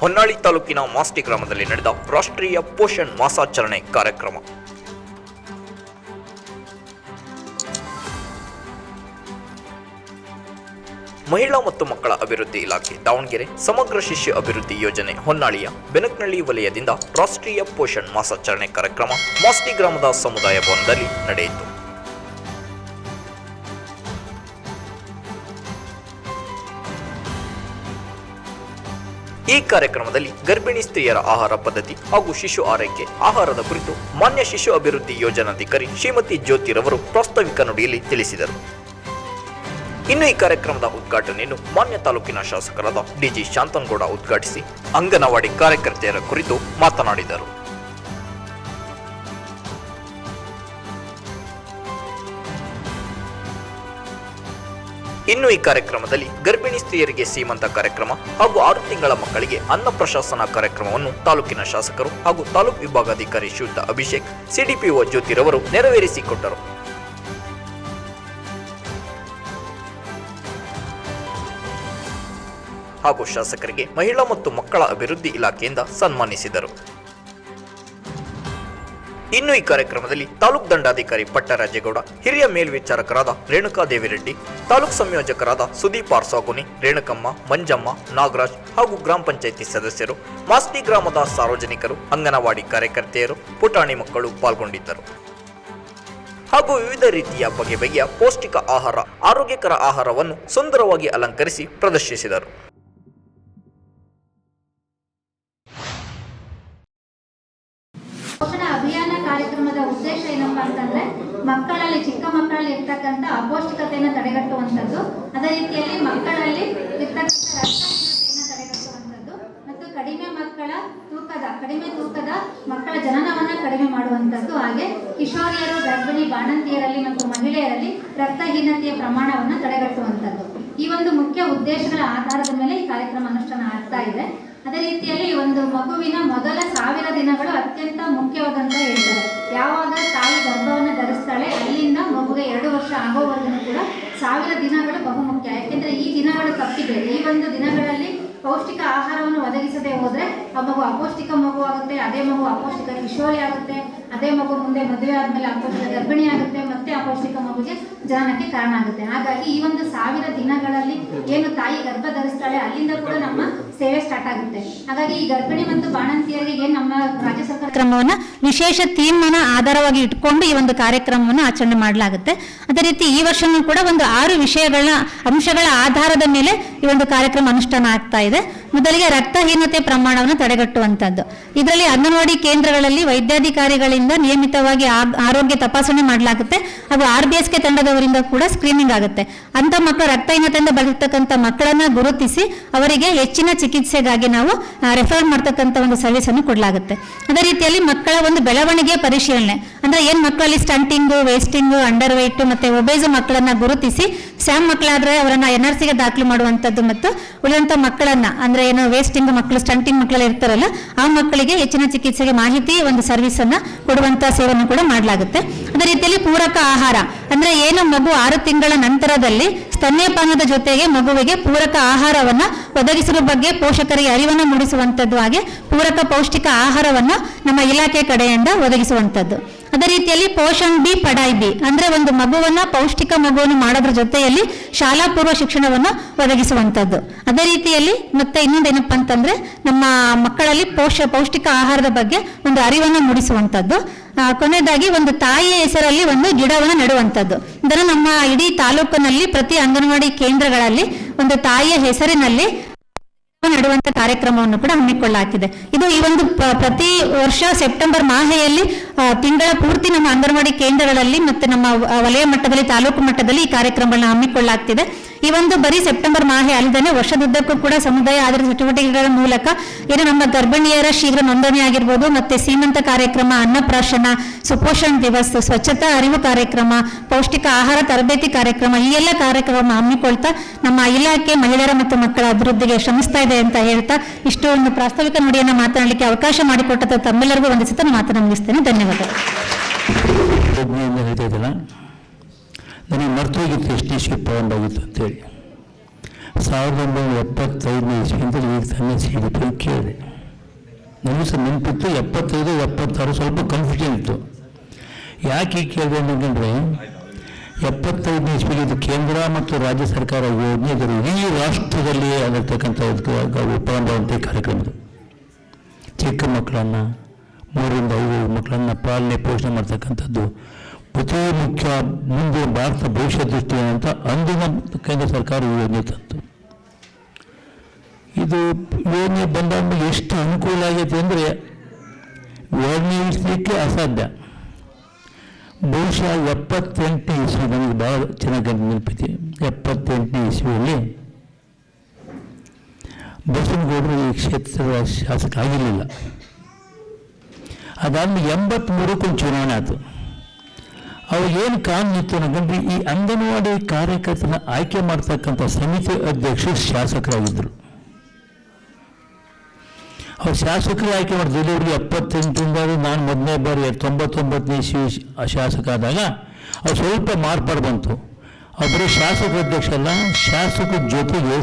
ಹೊನ್ನಾಳಿ ತಾಲೂಕಿನ ಮಾಸ್ಟಿ ಗ್ರಾಮದಲ್ಲಿ ನಡೆದ ರಾಷ್ಟ್ರೀಯ ಪೋಷಣ್ ಮಾಸಾಚರಣೆ ಕಾರ್ಯಕ್ರಮ. ಮಹಿಳಾ ಮತ್ತು ಮಕ್ಕಳ ಅಭಿವೃದ್ಧಿ ಇಲಾಖೆ ದಾವಣಗೆರೆ ಸಮಗ್ರ ಶಿಶು ಅಭಿವೃದ್ಧಿ ಯೋಜನೆ ಹೊನ್ನಾಳಿಯ ಬೆನಕನಹಳ್ಳಿ ವಲಯದಿಂದ ರಾಷ್ಟ್ರೀಯ ಪೋಷಣ್ ಮಾಸಾಚರಣೆ ಕಾರ್ಯಕ್ರಮ ಮಾಸ್ಟಿ ಗ್ರಾಮದ ಸಮುದಾಯ ಭವನದಲ್ಲಿ ನಡೆಯಿತು. ಈ ಕಾರ್ಯಕ್ರಮದಲ್ಲಿ ಗರ್ಭಿಣಿ ಸ್ತ್ರೀಯರ ಆಹಾರ ಪದ್ಧತಿ ಹಾಗೂ ಶಿಶು ಆರೈಕೆ ಆಹಾರದ ಕುರಿತು ಮಾನ್ಯ ಶಿಶು ಅಭಿವೃದ್ಧಿ ಯೋಜನಾಧಿಕಾರಿ ಶ್ರೀಮತಿ ಜ್ಯೋತಿರವರು ಪ್ರಾಸ್ತಾವಿಕ ನುಡಿಯಲ್ಲಿ ತಿಳಿಸಿದರು. ಇನ್ನು ಈ ಕಾರ್ಯಕ್ರಮದ ಉದ್ಘಾಟನೆಯನ್ನು ಮಾನ್ಯ ತಾಲೂಕಿನ ಶಾಸಕರಾದ ಡಿಜಿ ಶಾಂತನಗೌಡ ಉದ್ಘಾಟಿಸಿ ಅಂಗನವಾಡಿ ಕಾರ್ಯಕರ್ತೆಯರ ಕುರಿತು ಮಾತನಾಡಿದರು. ಇನ್ನು ಈ ಕಾರ್ಯಕ್ರಮದಲ್ಲಿ ಗರ್ಭಿಣಿ ಸ್ತ್ರೀಯರಿಗೆ ಸೀಮಂತ ಕಾರ್ಯಕ್ರಮ ಹಾಗೂ ಆರು ತಿಂಗಳ ಮಕ್ಕಳಿಗೆ ಅನ್ನ ಪ್ರಶಾಸನ ಕಾರ್ಯಕ್ರಮವನ್ನು ತಾಲೂಕಿನ ಶಾಸಕರು ಹಾಗೂ ತಾಲೂಕು ವಿಭಾಗಾಧಿಕಾರಿ ಶುದ್ಧ ಅಭಿಷೇಕ್, ಸಿಡಿಪಿಒ ಜ್ಯೋತಿರವರು ನೆರವೇರಿಸಿಕೊಟ್ಟರು. ಹಾಗೂ ಶಾಸಕರಿಗೆ ಮಹಿಳಾ ಮತ್ತು ಮಕ್ಕಳ ಅಭಿವೃದ್ಧಿ ಇಲಾಖೆಯಿಂದ ಸನ್ಮಾನಿಸಿದರು. ಇನ್ನು ಈ ಕಾರ್ಯಕ್ರಮದಲ್ಲಿ ತಾಲೂಕ್ ದಂಡಾಧಿಕಾರಿ ಪಟ್ಟರಾಜೇಗೌಡ, ಹಿರಿಯ ಮೇಲ್ವಿಚಾರಕರಾದ ರೇಣುಕಾ ದೇವಿರೆಡ್ಡಿ, ತಾಲೂಕ್ ಸಂಯೋಜಕರಾದ ಸುದೀಪ್ ಆರ್ಸಾಗುನಿ ರೇಣುಕಮ್ಮ, ಮಂಜಮ್ಮ, ನಾಗರಾಜ್ ಹಾಗೂ ಗ್ರಾಮ ಪಂಚಾಯಿತಿ ಸದಸ್ಯರು, ಮಾಸ್ತಿ ಗ್ರಾಮದ ಸಾರ್ವಜನಿಕರು, ಅಂಗನವಾಡಿ ಕಾರ್ಯಕರ್ತೆಯರು, ಪುಟಾಣಿ ಮಕ್ಕಳು ಪಾಲ್ಗೊಂಡಿದ್ದರು. ಹಾಗೂ ವಿವಿಧ ರೀತಿಯ ಬಗೆ ಬಗೆಯ ಪೌಷ್ಟಿಕ ಆಹಾರ, ಆರೋಗ್ಯಕರ ಆಹಾರವನ್ನು ಸುಂದರವಾಗಿ ಅಲಂಕರಿಸಿ ಪ್ರದರ್ಶಿಸಿದರು. ಇರ್ತಕ್ಕಂಥ ಅಪೌಷ್ಟಿಕತೆಯನ್ನು ತಡೆಗಟ್ಟುವಂಥದ್ದು, ಅದೇ ರೀತಿಯಲ್ಲಿ ಮಕ್ಕಳಲ್ಲಿ ಇರ್ತಕ್ಕಂಥ ರಕ್ತಹೀನತೆಯನ್ನು ತಡೆಗಟ್ಟುವಂಥದ್ದು ಮತ್ತು ಕಡಿಮೆ ಮಕ್ಕಳ ತೂಕದ, ಕಡಿಮೆ ತೂಕದ ಮಕ್ಕಳ ಜನನವನ್ನು ಕಡಿಮೆ ಮಾಡುವಂಥದ್ದು. ಹಾಗೆ ಕಿಶೋರಿಯರು, ಗರ್ಭಿಣಿ, ಬಾಣಂತಿಯರಲ್ಲಿ ಮತ್ತು ಮಹಿಳೆಯರಲ್ಲಿ ರಕ್ತಹೀನತೆಯ ಪ್ರಮಾಣವನ್ನು ತಡೆಗಟ್ಟುವಂಥದ್ದು. ಈ ಒಂದು ಮುಖ್ಯ ಉದ್ದೇಶಗಳ ಆಧಾರದ ಮೇಲೆ ಈ ಕಾರ್ಯಕ್ರಮ ಅನುಷ್ಠಾನ ಆಗ್ತಾ ಇದೆ. ಅದೇ ರೀತಿಯಲ್ಲಿ ಒಂದು ಮಗುವಿನ ಮೊದಲ ಸಾವಿರ ದಿನಗಳು ಅತ್ಯಂತ ಮುಖ್ಯವಾದಂತ ಹೇಳ್ತಾರೆ. ಯಾವಾಗ ತಾಯಿ ಗರ್ಭವನ್ನು ಧರಿಸ್ತಾಳೆ, ಅಲ್ಲಿಂದ ಮಗುಗೆ ಎರಡು ವರ್ಷ ಆಗೋವರೆಗೂ ಕೂಡ ಸಾವಿರ ದಿನಗಳು ಬಹುಮುಖ್ಯ ಯಾಕೆಂದ್ರೆ ಈ ದಿನಗಳು ತಪ್ಪಿದೆ. ಈ ಒಂದು ದಿನಗಳಲ್ಲಿ ಪೌಷ್ಟಿಕ ಆಹಾರವನ್ನು ಒದಗಿಸದೆ ಹೋದ್ರೆ ಆ ಮಗು ಅಪೌಷ್ಟಿಕ ಮಗು ಆಗುತ್ತೆ, ಅದೇ ಮಗು ಅಪೌಷ್ಟಿಕ ಕಿಶೋರಿ ಆಗುತ್ತೆ, ಅದೇ ಮಗು ಮುಂದೆ ಮದುವೆ ಆದ್ಮೇಲೆ ಅಪೌಷ್ಟಿಕ ಗರ್ಭಿಣಿ ಆಗುತ್ತೆ, ಮತ್ತೆ ಅಪೌಷ್ಟಿಕ ಮಗುಗೆ ಜನನಕ್ಕೆ ಕಾರಣ ಆಗುತ್ತೆ. ಹಾಗಾಗಿ ಈ ಒಂದು ಸಾವಿರ ದಿನಗಳಲ್ಲಿ ಏನು ತಾಯಿ ಗರ್ಭ ಧರಿಸ್ತಾಳೆ, ಅಲ್ಲಿಂದ ಕೂಡ ನಮ್ಮ ಸೇವೆ ಸ್ಟಾರ್ಟ್ ಆಗುತ್ತೆ. ಹಾಗಾಗಿ ಈ ಗರ್ಭಿಣಿ ಮತ್ತು ಬಾಣಂತಿಯರಿಗೆ ನಮ್ಮ ರಾಜ್ಯ ಸರ್ಕಾರ ಕಾರ್ಯಕ್ರಮವನ್ನ ವಿಶೇಷ ತೀರ್ಮಾನ ಆಧಾರವಾಗಿ ಇಟ್ಕೊಂಡು ಈ ಒಂದು ಕಾರ್ಯಕ್ರಮವನ್ನು ಆಚರಣೆ ಮಾಡಲಾಗುತ್ತೆ. ಅದೇ ರೀತಿ ಈ ವರ್ಷನೂ ಕೂಡ ಒಂದು ಆರು ವಿಷಯಗಳ ಅಂಶಗಳ ಆಧಾರದ ಮೇಲೆ ಈ ಒಂದು ಕಾರ್ಯಕ್ರಮ ಅನುಷ್ಠಾನ ಆಗ್ತಾ ಇದೆ. ಮೊದಲಿಗೆ ರಕ್ತಹೀನತೆ ಪ್ರಮಾಣವನ್ನು ತಡೆಗಟ್ಟುವಂಥದ್ದು. ಇದರಲ್ಲಿ ಅಂಗನವಾಡಿ ಕೇಂದ್ರಗಳಲ್ಲಿ ವೈದ್ಯಾಧಿಕಾರಿಗಳಿಂದ ನಿಯಮಿತವಾಗಿ ಆರೋಗ್ಯ ತಪಾಸಣೆ ಮಾಡಲಾಗುತ್ತೆ. ಹಾಗೂ ಆರ್ ಬಿ ಕೆ ತಂಡದವರಿಂದ ಕೂಡ ಸ್ಕ್ರೀನಿಂಗ್ ಆಗುತ್ತೆ. ಅಂತ ಮಕ್ಕಳು ರಕ್ತಹೀನತೆಯಿಂದ ಬರತಕ್ಕಂಥ ಮಕ್ಕಳನ್ನ ಗುರುತಿಸಿ ಅವರಿಗೆ ಹೆಚ್ಚಿನ ಚಿಕಿತ್ಸೆಗಾಗಿ ನಾವು ರೆಫರ್ ಮಾಡ್ತಕ್ಕಂಥ ಒಂದು ಸರ್ವಿಸ್ ಅನ್ನು ಕೊಡಲಾಗುತ್ತೆ. ಅದೇ ರೀತಿಯಲ್ಲಿ ಮಕ್ಕಳ ಒಂದು ಬೆಳವಣಿಗೆ ಪರಿಶೀಲನೆ. ಅಂದ್ರೆ ಏನ್ ಮಕ್ಕಳಲ್ಲಿ ಸ್ಟಂಟಿಂಗ್, ವೇಸ್ಟಿಂಗು ಅಂಡರ್ ವೈಟ್ ಮತ್ತೆ ಒಬೇಜ್ ಮಕ್ಕಳನ್ನ ಗುರುತಿಸಿ, ಸ್ಯಾಮ್ ಮಕ್ಕಳಾದ್ರೆ ಅವರನ್ನ ಎನ್ ಆರ್ ದಾಖಲು ಮಾಡುವಂತದ್ದು ಮತ್ತು ಉಳಿದಂತ ಮಕ್ಕಳನ್ನ, ಅಂದ್ರೆ ಏನು ವೇಸ್ಟಿಂಗ್ ಮಕ್ಕಳು ಸ್ಟಂಟಿಂಗ್ ಮಕ್ಕಳು ಇರ್ತಾರಲ್ಲ, ಆ ಮಕ್ಕಳಿಗೆ ಹೆಚ್ಚಿನ ಚಿಕಿತ್ಸೆಗೆ ಮಾಹಿತಿ, ಒಂದು ಸರ್ವಿಸ್ ಅನ್ನ ಕೊಡುವಂತ ಸೇವೆಯನ್ನು ಕೂಡ ಮಾಡಲಾಗುತ್ತೆ. ಅದೇ ರೀತಿಯಲ್ಲಿ ಪೂರಕ ಆಹಾರ, ಅಂದ್ರೆ ಏನು ಮಗು ಆರು ತಿಂಗಳ ನಂತರದಲ್ಲಿ ಸ್ತನ್ಯಪಾನದ ಜೊತೆಗೆ ಮಗುವಿಗೆ ಪೂರಕ ಆಹಾರವನ್ನ ಒದಗಿಸುವ ಬಗ್ಗೆ ಪೋಷಕರಿಗೆ ಅರಿವನ್ನು ಮೂಡಿಸುವಂತದ್ದು ಹಾಗೆ ಪೂರಕ ಪೌಷ್ಟಿಕ ಆಹಾರವನ್ನ ನಮ್ಮ ಇಲಾಖೆ ಕಡೆಯಿಂದ ಒದಗಿಸುವಂತದ್ದು ಅದೇ ರೀತಿಯಲ್ಲಿ ಪೋಷಣ್ ಬಿ ಪಡಾಯ್ ಬಿ, ಅಂದ್ರೆ ಒಂದು ಮಗುವನ್ನ ಪೌಷ್ಟಿಕ ಮಗುವನ್ನು ಮಾಡೋದ್ರ ಜೊತೆಯಲ್ಲಿ ಶಾಲಾ ಪೂರ್ವ ಶಿಕ್ಷಣವನ್ನು ಒದಗಿಸುವಂತದ್ದು ಅದೇ ರೀತಿಯಲ್ಲಿ ಮತ್ತೆ ಇನ್ನೊಂದೇನಪ್ಪ ಅಂತಂದ್ರೆ ನಮ್ಮ ಮಕ್ಕಳಲ್ಲಿ ಪೋಷ, ಪೌಷ್ಟಿಕ ಆಹಾರದ ಬಗ್ಗೆ ಒಂದು ಅರಿವನ್ನು ಮೂಡಿಸುವಂತದ್ದು ಕೊನೆಯದಾಗಿ ಒಂದು ತಾಯಿಯ ಹೆಸರಲ್ಲಿ ಒಂದು ಗಿಡವನ್ನು ನೆಡುವಂಥದ್ದು. ಇದನ್ನು ನಮ್ಮ ಇಡೀ ತಾಲೂಕಿನಲ್ಲಿ ಪ್ರತಿ ಅಂಗನವಾಡಿ ಕೇಂದ್ರಗಳಲ್ಲಿ ಒಂದು ತಾಯಿಯ ಹೆಸರಿನಲ್ಲಿ ನೆಡುವಂತ ಕಾರ್ಯಕ್ರಮವನ್ನು ಕೂಡ ಹಮ್ಮಿಕೊಳ್ಳಲಾಗಿದೆ. ಇದು ಈ ಒಂದು ಪ್ರತಿ ವರ್ಷ ಸೆಪ್ಟೆಂಬರ್ ಮಾಹೆಯಲ್ಲಿ ತಿಂಗಳ ಪೂರ್ತಿ ನಮ್ಮ ಅಂಗನವಾಡಿ ಕೇಂದ್ರಗಳಲ್ಲಿ ಮತ್ತೆ ನಮ್ಮ ವಲಯ ಮಟ್ಟದಲ್ಲಿ, ತಾಲೂಕು ಮಟ್ಟದಲ್ಲಿ ಈ ಕಾರ್ಯಕ್ರಮಗಳನ್ನ ಹಮ್ಮಿಕೊಳ್ಳಲಾಗ್ತಿದೆ. ಈ ಒಂದು ಬರೀ ಸೆಪ್ಟೆಂಬರ್ ಮಾಹೆ ಅಲ್ಲದೆ ವರ್ಷದುದ್ದಕ್ಕೂ ಕೂಡ ಸಮುದಾಯ ಆಧಾರಿತ ಚಟುವಟಿಕೆಗಳ ಮೂಲಕ ಏನು ನಮ್ಮ ಗರ್ಭಿಣಿಯರ ಶೀಘ್ರ ನೋಂದಣಿ ಆಗಿರ್ಬೋದು, ಮತ್ತೆ ಸೀಮಂತ ಕಾರ್ಯಕ್ರಮ, ಅನ್ನಪ್ರಾಶನ, ಸುಪೋಷಣ್ ದಿವಸ್, ಸ್ವಚ್ಛತಾ ಅರಿವು ಕಾರ್ಯಕ್ರಮ, ಪೌಷ್ಟಿಕ ಆಹಾರ ತರಬೇತಿ ಕಾರ್ಯಕ್ರಮ, ಈ ಎಲ್ಲ ಕಾರ್ಯಕ್ರಮ ಹಮ್ಮಿಕೊಳ್ತಾ ನಮ್ಮ ಇಲಾಖೆ ಮಹಿಳೆಯರ ಮತ್ತು ಮಕ್ಕಳ ಅಭಿವೃದ್ಧಿಗೆ ಶ್ರಮಿಸ್ತಾ ಇದೆ. ಅಂತ ಹೇಳ್ತಾ ಇಷ್ಟು ಒಂದು ಪ್ರಾಸ್ತಾವಿಕ ನುಡಿಯನ್ನು ಮಾತನಾಡಲಿಕ್ಕೆ ಅವಕಾಶ ಮಾಡಿಕೊಟ್ಟ ತಮ್ಮೆಲ್ಲರಿಗೂ ವಂದಿಸುತ್ತಾ ಮಾತನ್ನು ಮುಗಿಸ್ತೇನೆ ಧನ್ಯವಾದಗಳು. ನನಗೆ ಮರ್ತೋಗಿತ್ತು ಎಷ್ಟು ಶಿಪ್ ತಗೊಂಡೋಗಿತ್ತು ಅಂತೇಳಿ. ಸಾವಿರದ ಒಂಬೈನೂರ ಎಪ್ಪತ್ತೈದನೇ ಇಸ್ವಿಯಿಂದ ಈಗ ತನ್ನ ಸಿ ಡಿ ಪಿ ಕೇಳಿದೆ. ನನಗೂ ಸಹ ನೆನಪಿತ್ತು, ಎಪ್ಪತ್ತೈದು, ಎಪ್ಪತ್ತಾರು ಸ್ವಲ್ಪ ಕನ್ಫ್ಯೂಷನ್ ಇತ್ತು. ಯಾಕೆ ಕೇಳಿದೆ ಅಂತಂದರೆ ಎಪ್ಪತ್ತೈದನೇ ಇಸ್ವಿಗೆ ಇದು ಕೇಂದ್ರ ಮತ್ತು ರಾಜ್ಯ ಸರ್ಕಾರ ಯೋಜನೆ ಈ ಇಡೀ ರಾಷ್ಟ್ರದಲ್ಲಿಯೇ ಆಗಿರ್ತಕ್ಕಂಥ ಪ್ರಾರಂಭವಂತೆ ಕಾರ್ಯಕ್ರಮಗಳು ಚಿಕ್ಕ ಮಕ್ಕಳನ್ನು, ಮೂರರಿಂದ ಐದು ಮಕ್ಕಳನ್ನು ಪಾಲನೆ ಪೋಷಣೆ ಮಾಡ್ತಕ್ಕಂಥದ್ದು ಅತಿ ಮುಖ್ಯ ಮುಂದೆ ಭಾರತ ಭವಿಷ್ಯ ದೃಷ್ಟಿ ಅಂತ ಅಂದಿನ ಕೇಂದ್ರ ಸರ್ಕಾರ ಯೋಜನೆ ತಂತು. ಇದು ಯೋಜನೆ ಬಂದಾಗ ಎಷ್ಟು ಅನುಕೂಲ ಆಗೈತೆ ಅಂದರೆ ವರ್ಣಿಸಲಿಕ್ಕೆ ಅಸಾಧ್ಯ. ಬಹುಶಃ ಎಪ್ಪತ್ತೆಂಟನೇ ಇಸ್ವಿ ನಮಗೆ ಭಾಳ ಚೆನ್ನಾಗಿ ನೆನಪಿದೆ. ಎಪ್ಪತ್ತೆಂಟನೇ ಇಸ್ವಿಯಲ್ಲಿ ಬಸವನಗೌಡರು ಈ ಕ್ಷೇತ್ರದ ಶಾಸಕ ಆಗಿರಲಿಲ್ಲ ಅದಾದ್ಮೇಲೆ ಎಂಬತ್ತ್ಮೂರಕ್ಕೊಂದು ಚುನಾವಣೆ ಆಯಿತು. ಕಾನೂನು ಇತ್ತು ಅನ್ನೋದ್ರೆ ಈ ಅಂಗನವಾಡಿ ಕಾರ್ಯಕರ್ತನ ಆಯ್ಕೆ ಮಾಡ್ತಕ್ಕಂಥ ಸಮಿತಿ ಅಧ್ಯಕ್ಷರು ಶಾಸಕರಾಗಿದ್ದರು ಅವ್ರು ಶಾಸಕರು ಆಯ್ಕೆ ಮಾಡಿದ್ರು. ಇಲ್ಲಿವರೆಗೆ ಎಪ್ಪತ್ತೆಂಟರಿಂದ ನಾನು ಮೊದಲನೇ ಬಾರಿ, ತೊಂಬತ್ತೊಂಬತ್ತನೇ ಇಸ್ವಿ ಶಾಸಕ ಆದಾಗ ಅವ್ರು ಸ್ವಲ್ಪ ಮಾರ್ಪಾಡು ಬಂತು. ಅವರು ಶಾಸಕ ಅಧ್ಯಕ್ಷ ಅಲ್ಲ ಶಾಸಕರ ಜೊತೆಗೆ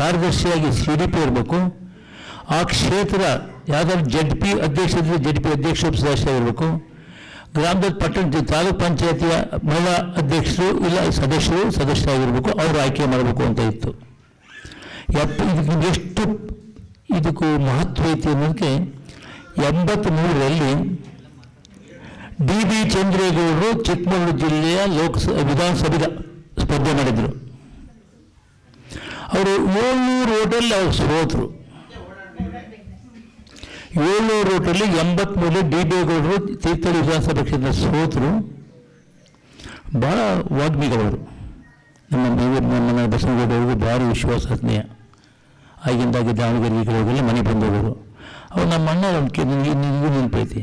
ಕಾರ್ಯದರ್ಶಿಯಾಗಿ ಸಿ ಡಿ ಪಿ ಇರಬೇಕು. ಆ ಕ್ಷೇತ್ರ ಯಾವ್ದಾದ್ರು ಜಡ್ ಪಿ ಅಧ್ಯಕ್ಷ ಜಡ್ ಪಿ ಅಧ್ಯಕ್ಷ ಸದಸ್ಯರಾಗಿರಬೇಕು ಗ್ರಾಮದ ಪಟ್ಟಣ ತಾಲೂಕ್ ಪಂಚಾಯತಿಯ ಮಹಿಳಾ ಅಧ್ಯಕ್ಷರು ಇಲ್ಲ, ಸದಸ್ಯರು ಸದಸ್ಯರಾಗಿರ್ಬೇಕು, ಅವರು ಆಯ್ಕೆ ಮಾಡಬೇಕು ಅಂತ ಇತ್ತು. ಎಪ್ಪ ಎಷ್ಟು ಇದಕ್ಕೂ ಮಹತ್ವ ಐತಿ ಅನ್ನೋದಕ್ಕೆ ಎಂಬತ್ತ್ಮೂರರಲ್ಲಿ ಡಿ ಬಿ ಚಂದ್ರೇಗೌಡರು ಚಿಕ್ಕಮಗಳೂರು ಜಿಲ್ಲೆಯ ಲೋಕಸ, ವಿಧಾನಸಭೆಗೆ ಸ್ಪರ್ಧೆ ಮಾಡಿದರು. ಅವರು ಏಳ್ನೂರು ಓಟಲ್ಲಿ ಅವರು ಸೋತರು. ಏಳ್ನೂರು ಓಟಲ್ಲಿ ಎಂಬತ್ಮೂರು ಡಿ ಬಿ ಗೌಡರು ತೀರ್ಥಹಳ್ಳಿ ವಿಧಾನಸಭಾ ಕ್ಷೇತ್ರ ಸೋತರು. ಭಾಳ ವಾಗ್ಮಿಗಳವರು. ನಮ್ಮ ನಮ್ಮ ಬಸವನಗೌಡರಿಗೂ ಭಾರಿ ವಿಶ್ವಾಸಾತ್ಮೀಯ. ಆಗಿಂದಾಗಿ ದಾವಣಗೆರೆ ಈ ಕಡೆ ಹೋಗಲ್ಲ ಮನೆ ಬಂದವರು. ಅವ್ರು ನಮ್ಮ ಅಣ್ಣ ಒಂದು ನಿಮಗೆ ನಿಮಗೂ ನೆನಪೈತಿ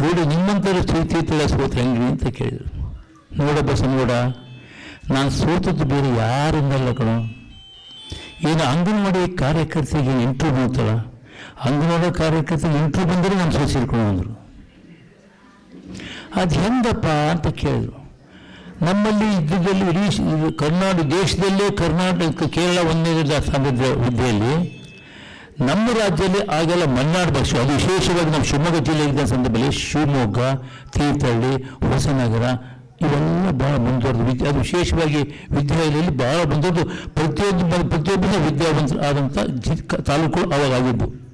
ಗೌಡ ನಿಮ್ಮಂಥವ್ರು ಸೋತಿ ಸೋತ ಹೆಂಗೆ ಅಂತ ಕೇಳಿದರು. ನೋಡ ಬಸನಗೌಡ ನಾನು ಸೋತದ್ದು ಬೇರೆ ಯಾರಿಂದಲ್ಲ ಕಣೋ. ಏನು ಅಂಗನವಾಡಿ ಕಾರ್ಯಕರ್ತರಿಗೆ ಇಂಟ್ರೂ ಬಂತಲ್ಲ ಅಂಗನವಾಡಿ ಕಾರ್ಯಕರ್ತರಿಗೆ ಇಂಟ್ರೂ ಬಂದರೆ ನಾನು ಸೋಸಿರ್ಕೊಂಡು ಅಂದರು. ಅದು ಹೆಂಗಪ್ಪ ಅಂತ ಕೇಳಿದ್ರು. ನಮ್ಮಲ್ಲಿ ಇದ್ದಲ್ಲಿ ಇಡೀ ಇದು ಕರ್ನಾಟಕ ದೇಶದಲ್ಲೇ ಕರ್ನಾಟಕ ಕೇರಳ ಒಂದನೇ ಸ್ಥಾನದ ಹುದ್ದೆಯಲ್ಲಿ ನಮ್ಮ ರಾಜ್ಯದಲ್ಲಿ ಆಗೆಲ್ಲ ಮಲೆನಾಡು ಭಾಷೆ. ಅದು ವಿಶೇಷವಾಗಿ ನಮ್ಮ ಶಿವಮೊಗ್ಗ ಜಿಲ್ಲೆಯಿದ್ದ ಸಂದರ್ಭದಲ್ಲಿ ಶಿವಮೊಗ್ಗ, ತೀರ್ಥಹಳ್ಳಿ, ಹೊಸನಗರ ಇವೆಲ್ಲ ಬಹಳ ಮುಂದುವರೆದು ವಿದ್ಯೆ ಅದು ವಿಶೇಷವಾಗಿ ವಿದ್ಯಾಲಯದಲ್ಲಿ ಬಹಳ ಮುಂದುವರೆದು ಪ್ರತಿಯೊಂದು ಪ್ರತಿಯೊಬ್ಬ ವಿದ್ಯಾವಂತ ಆದಂಥ ಜಿ ಅವಾಗ ಆಗಿದ್ದು.